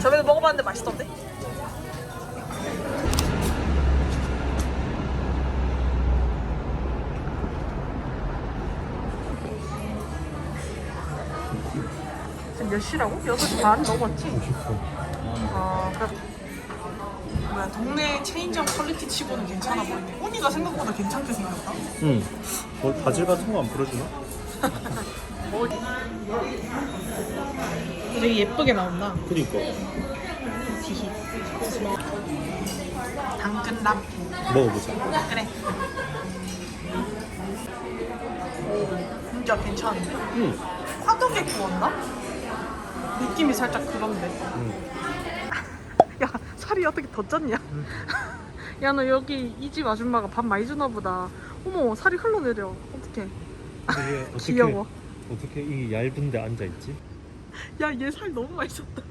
저번에 먹어봤는데 맛있던데? 지금 몇 시라고? 6시 반 넘었지? 아, 그래. 뭐야, 동네 체인점 퀄리티 치고는 괜찮아 보이네. 우니가 생각보다 괜찮게 생겼다. 응. 뭐 바질 같은 거 안 풀어주나? 되게 예쁘게 나온다. 그니까. 당근남. 먹어보자. 그래. 진짜 괜찮은데? 응. 화덕에 구웠나? 느낌이 살짝 그런데. 응. 야, 살이 어떻게 더 쪘냐? 야, 너 여기 이 집 아줌마가 밥 많이 주나 보다. 어머, 살이 흘러내려. 어떡해. 이게 어떻게 귀여워. 어떻게 이 얇은데 앉아 있지? 야, 얘 살 너무 많이 쪘다.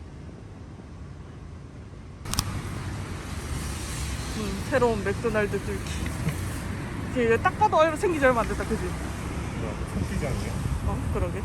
음, 새로운 맥도날드 뚫기. 이게 딱 봐도 얼마 생기지 얼마 안 됐다, 그지? 소시장이야? 어, 그러게.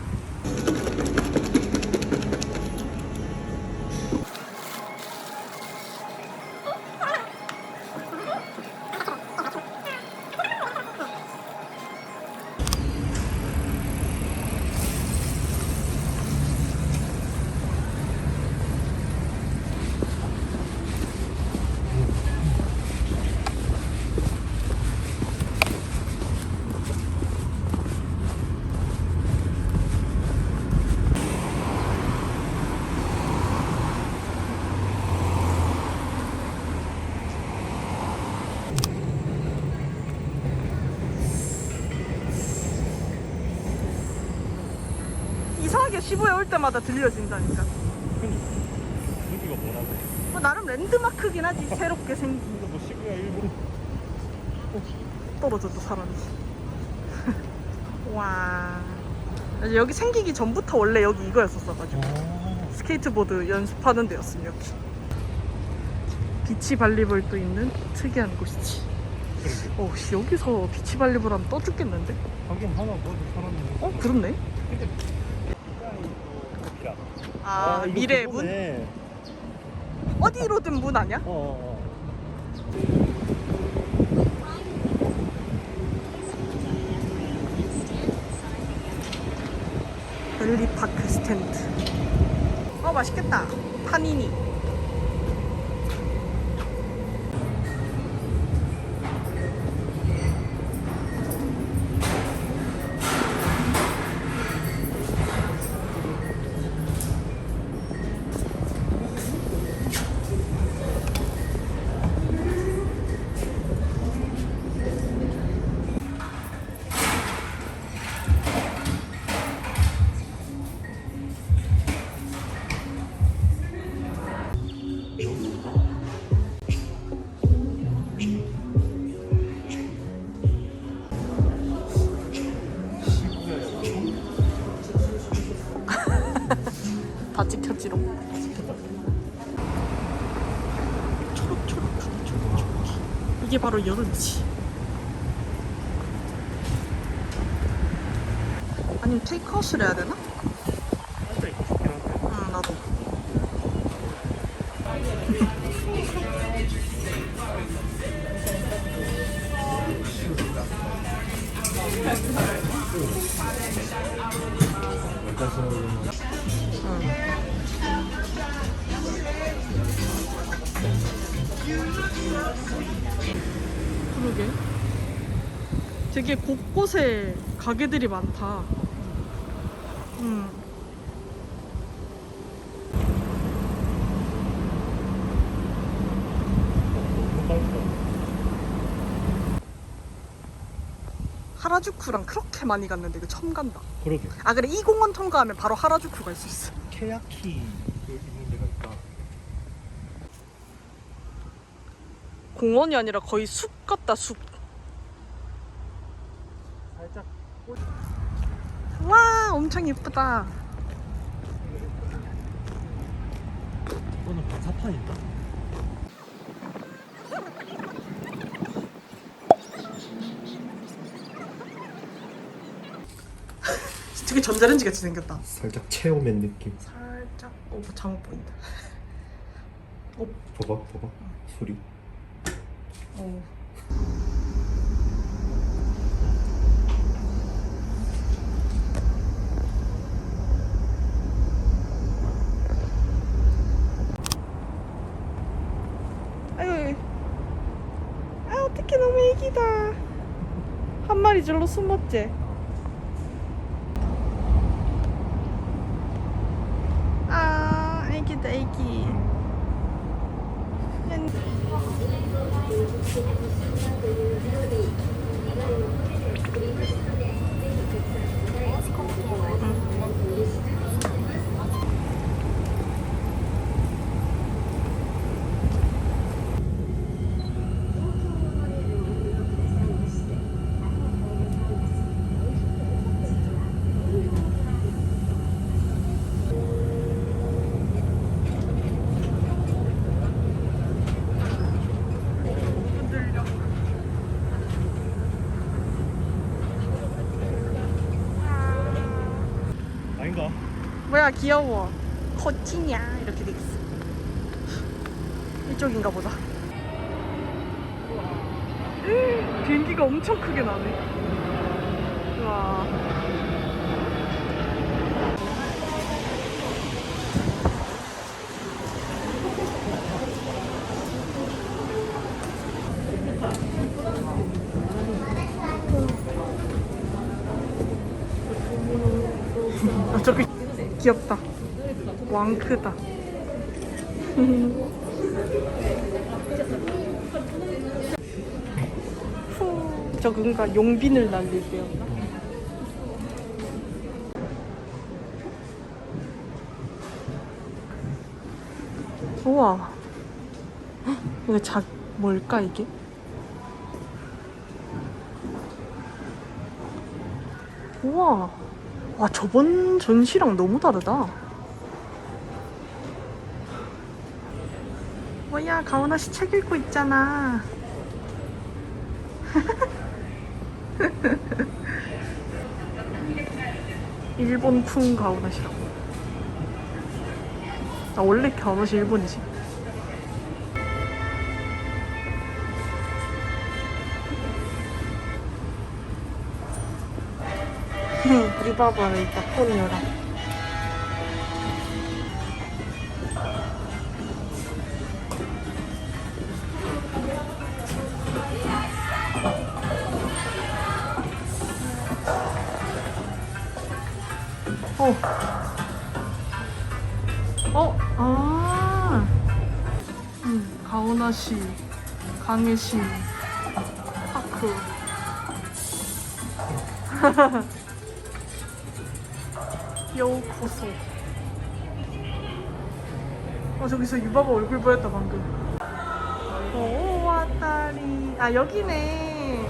이상하게 시부에 올 때마다 들려진다니까. 여기가 뭐라고? 뭐 나름 랜드마크긴 하지, 새롭게 생긴. 근데 뭐 시부야 일본 떨어졌다, 사람이. 와. 여기 생기기 전부터 원래 여기 이거였었어가지고. 아 스케이트보드 연습하는 데였음, 여기. 비치 발리볼도 있는 특이한 곳이지. 어, 씨, 여기서 비치 발리볼 하면 떠 죽겠는데? 방금 하나 봐도 사람이 어, 그렇네. 야. 아, 이거 미래의 문? 그거네. 어디로 든 문 아니야? 어, 어, 어. 벨리파크 스탠드. 어, 맛있겠다. 파니니. 바로 여름이지. 아니면 테이크아웃을 해야 되나? 응, 나도. 그러게. 되게 곳곳에 가게들이 많다. 음. 하라주쿠랑 그렇게 많이 갔는데 이거 처음 간다. 그러게. 아 그래 이 공원 통과하면 바로 하라주쿠 갈 수 있어. 케야키 공원이 아니라 거의 숲 같다 숲와 엄청 예쁘다. 이거는 사판인가? 되게 전자레인지 같이 생겼다. 살짝 체험맨 느낌. 살짝 어 장어 보인다. 어. 봐봐 봐봐. 소리. 어. 아유, 아 어떻게 너무 애기다. 한 마리 절로 숨었지. 아, 애기다 애기. Thank you. 귀여워. 코치냐 이렇게 돼 있어. 이쪽인가 보다. 비행기가 엄청 크게 나네. 와 아, 저기 귀엽다. 왕크다. 후, 저건가 용빈을 날릴 때였나? 우와. 헉, 이거 자 뭘까 이게? 우와. 와 저번 전시랑 너무 다르다. 뭐야 가오나 씨 책 읽고 있잖아. 일본풍 가오나 씨라고. 아 원래 가오나 씨 일본이지. 리바바를 있다 폰이랑. 어. 어, 아. 음, 가오나시, 강해시, 파크. 요코소. 어, 저기서 유바가 얼굴 보였다, 방금. 오, 왔다리. 아, 여기네.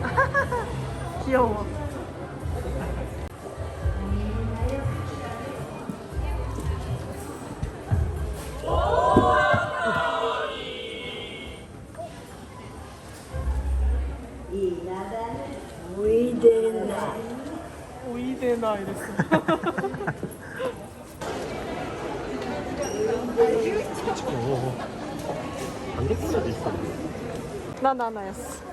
귀여워. 오이데나 이랬어. 오. 반대편에도 있어. 나 나나였어.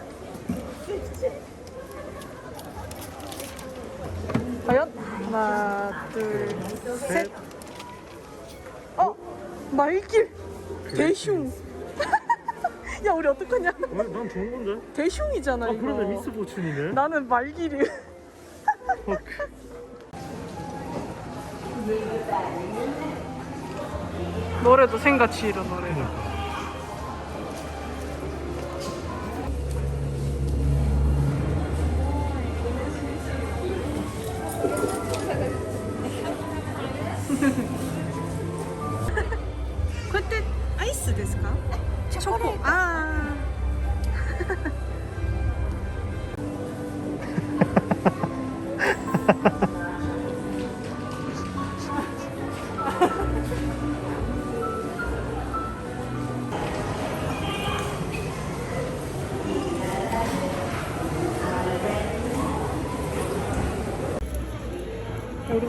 과연 하나, 둘, 셋. 어, 말길 대슝. 야 우리 어떡하냐? 왜? 난 좋은 건데? 대슝이잖아 아 이거. 그러네 미스 보춘이네. 나는 말길이. 헉. 노래도 생같이 이런 노래. 그때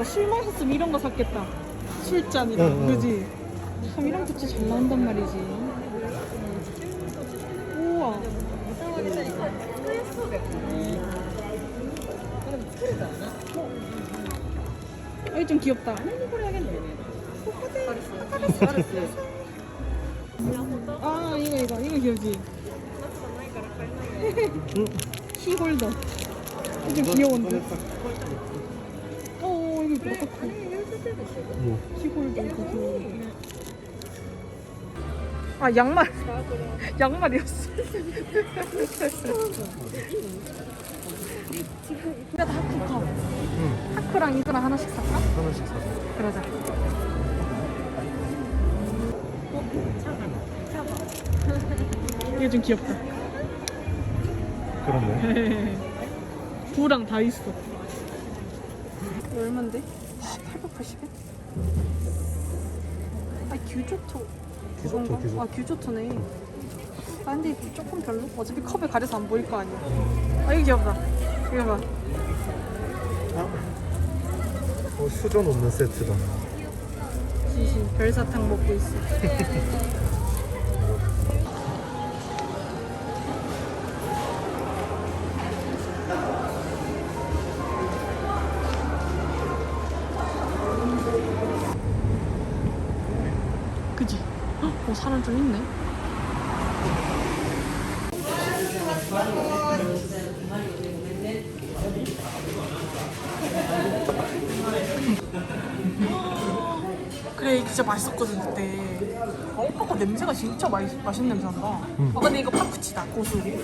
술 마셨으면 이런 거 샀겠다. 술잔이랑 응, 응. 그지? 참 이런 것도 잘 나온단 말이지. 우와. 어, 이좀 귀엽다. 아 이거 이거 이거 귀엽지? 키홀더. 이거 좀 귀여운데? 이거 어떡해. 뭐 이거 귀여운데. 아 양말 양말이었어. 이거 다 컵. 응. 하크랑 이거랑 하나씩 살까? 하나씩 사자 그러자. 이거 좀 귀엽다. 그렇네 부랑 다 있어. 얼만데? 880엔? 아 규조토. 규조토, 그건가? 규조토. 아 규조토네. 아 근데 이거 조금 별로? 어차피 컵에 가려서 안 보일 거 아니야. 아 이거 귀엽다. 이거 봐. 어, 수저 놓는 세트다 지신 별사탕 먹고 있어. 어, 사람 좀 있네. 그래 이게 진짜 맛있었거든 그때. 아, 오빠가 냄새가 진짜 맛있, 맛있는 냄새 난다. 아 근데 이거 파쿠치다 고수 안돼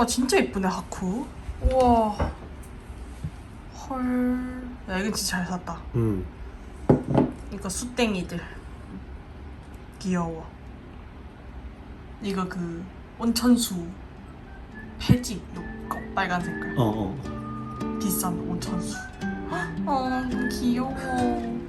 와 진짜 예쁘네 하쿠. 우와. 헐야 이건 진짜 잘 샀다. 응 이거 수땡이들. 귀여워. 이거 그 온천수. 요 빨간 색깔. 어 어. 비싼 온천수. 아 너무 귀여워